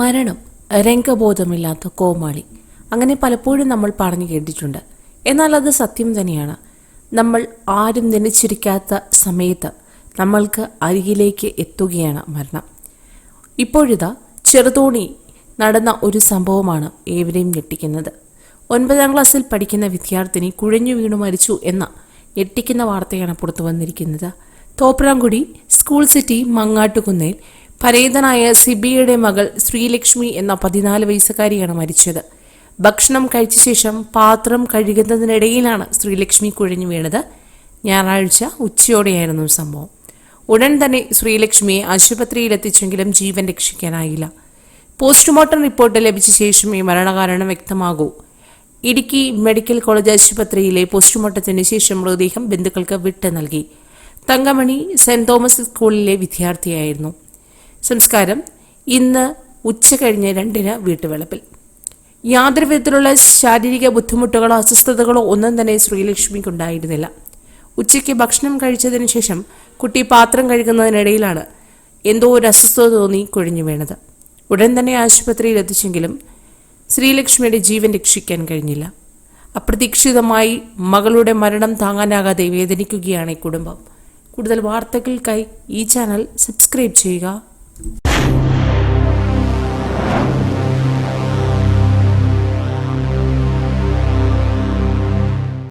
മരണം രംഗബോധമില്ലാത്ത കോമാളി. അങ്ങനെ പലപ്പോഴും നമ്മൾ പറഞ്ഞു കേട്ടിട്ടുണ്ട്. എന്നാൽ അത് സത്യം തന്നെയാണ്. നമ്മൾ ആരും നനച്ചിരിക്കാത്ത സമയത്ത് നമ്മൾക്ക് അരികിലേക്ക് എത്തുകയാണ് മരണം. ഇപ്പോഴിതാ ചെറുതോണി നടന്ന ഒരു സംഭവമാണ് ഏവരെയും ഞെട്ടിക്കുന്നത്. ഒൻപതാം ക്ലാസ്സിൽ പഠിക്കുന്ന വിദ്യാർത്ഥിനി കുഴഞ്ഞു വീണു മരിച്ചു എന്ന ഞെട്ടിക്കുന്ന വാർത്തയാണ് പുറത്തു വന്നിരിക്കുന്നത്. തോപ്രാംകുടി സ്കൂൾ സിറ്റി മങ്ങാട്ടുകുന്നേൽ പരേതനായ സിബിയുടെ മകൾ ശ്രീലക്ഷ്മി എന്ന പതിനാല് വയസ്സുകാരിയാണ് മരിച്ചത്. ഭക്ഷണം കഴിച്ച ശേഷം പാത്രം കഴുകുന്നതിനിടയിലാണ് ശ്രീലക്ഷ്മി കുഴഞ്ഞു വീണത്. ഞായറാഴ്ച ഉച്ചയോടെയായിരുന്നു സംഭവം. ഉടൻ തന്നെ ശ്രീലക്ഷ്മിയെ ആശുപത്രിയിൽ എത്തിച്ചെങ്കിലും ജീവൻ രക്ഷിക്കാനായില്ല. പോസ്റ്റ്മോർട്ടം റിപ്പോർട്ട് ലഭിച്ച ശേഷം ഈ മരണകാരണം വ്യക്തമാകൂ. ഇടുക്കി മെഡിക്കൽ കോളേജ് ആശുപത്രിയിലെ പോസ്റ്റ്മോർട്ടത്തിന് ശേഷം മൃതദേഹം ബന്ധുക്കൾക്ക് വിട്ടു നൽകി. തങ്കമണി സെന്റ് തോമസ് സ്കൂളിലെ വിദ്യാർത്ഥിയായിരുന്നു. സംസ്കാരം ഇന്ന് ഉച്ച കഴിഞ്ഞ് രണ്ടിന് വീട്ടുവളപ്പിൽ യാതൊരു വിധത്തിലുള്ള ശാരീരിക ബുദ്ധിമുട്ടുകളോ അസ്വസ്ഥതകളോ ഒന്നും തന്നെ ശ്രീലക്ഷ്മിക്കുണ്ടായിരുന്നില്ല ഉച്ചയ്ക്ക് ഭക്ഷണം കഴിച്ചതിന് ശേഷം കുട്ടി പാത്രം കഴുകുന്നതിനിടയിലാണ് എന്തോ ഒരു അസ്വസ്ഥത തോന്നി കൊഴിഞ്ഞു വീണത്. ഉടൻ തന്നെ ആശുപത്രിയിൽ എത്തിച്ചെങ്കിലും ശ്രീലക്ഷ്മിയുടെ ജീവൻ രക്ഷിക്കാൻ കഴിഞ്ഞില്ല. അപ്രതീക്ഷിതമായി മകളുടെ മരണം താങ്ങാനാകാതെ വേദനിക്കുകയാണ് ഈ കുടുംബം. കൂടുതൽ വാർത്തകൾക്കായി ഈ ചാനൽ സബ്സ്ക്രൈബ് ചെയ്യുക. Thank you.